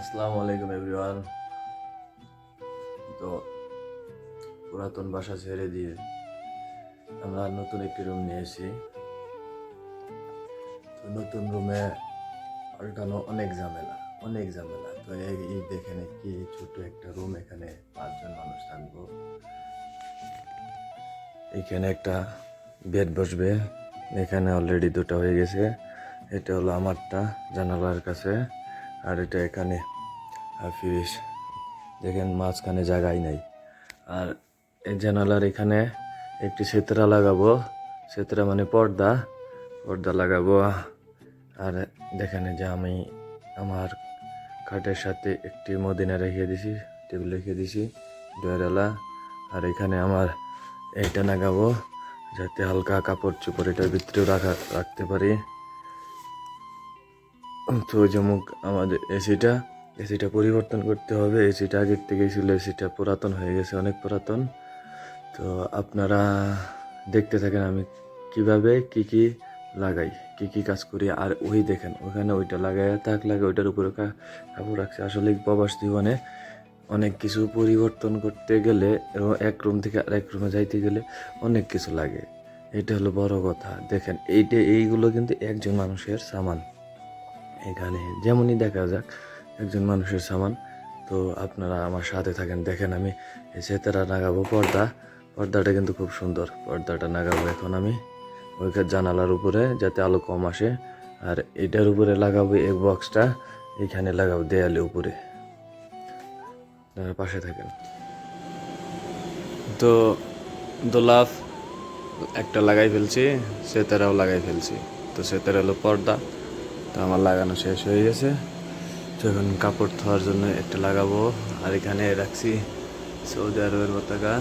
আসসালামু আলাইকুম, এভরিওয়ান। তো পুরাতন বাসা ছেড়ে দিয়ে আমরা নতুন একটি রুম নিয়েছি তো নতুন রুমে পাল্টানো অনেক ঝামেলা অনেক ঝামেলা। তো এই দেখেন কি ছোট একটা রুম এখানে পাঁচজন মানুষ থাকব। এখানে একটা বেড বসবে। এখানে অলরেডি দুটো হয়ে গেছে। এটা হলো আমারটা, জানালার কাছে। আর এটা এখানে হাফিজ দেখেন মাঝখানে জায়গাই নাই। আর এই জানালার এখানে একটি সেতরা লাগাবো, সেতরা মানে পর্দা পর্দা লাগাবো। আর দেখেন যে আমি আমার খাটের সাথে একটি মদিনা রেখে দিছি, টেবিল রেখে দিছি ডয়ারালা আর এখানে আমার এইটা লাগাবো, যাতে হালকা কাপড় চোপড় এটার ভিতরেও রাখা, রাখতে পারি। তো যেমন আমাদের এসিটা এসিটা পরিবর্তন করতে হবে। এসিটা আগের থেকে ছিল, এসিটা পুরাতন হয়ে গেছে, অনেক পুরাতন। তো আপনারা দেখতে থাকেন আমি কীভাবে কি কি লাগাই, কি কি কাজ করি। আর ওই দেখেন, ওখানে ওইটা লাগাই তাক লাগে ওইটার উপরে কাপড় রাখছে। আসলে প্রবাস জীবনে অনেক কিছু পরিবর্তন করতে গেলে এবং এক রুম থেকে আরেক রুমে যাইতে গেলে অনেক কিছু লাগে। এটা হলো বড় কথা। দেখেন, এইটা, এইগুলো কিন্তু একজন মানুষের সামান। এখানে। যেমনই দেখা যাক, একজন মানুষের সামান। তো আপনারা আমার সাথে থাকেন। দেখেন আমি সেতারা নাগাবো পর্দা। পর্দাটা কিন্তু খুব সুন্দর। পর্দাটা নাগাবো এখন আমি। ওইখানে জানালার উপরে, যাতে আলো কম আসে। আর এটার উপরে লাগাবো এই বক্সটা। এখানে লাগাবো দেয়ালে উপরে। আপনারা পাশে থাকেন। তো দোলাফ, একটা লাগাই ফেলছি সেতারাও লাগাই ফেলছি। তো সেতারা হলো পর্দা। তো আমার লাগানো শেষ হয়ে গেছে। তো এখন কাপড় ধোয়ার জন্য একটা লাগাবো। আর এখানে রাখছি সৌদি আরবের পতাকা।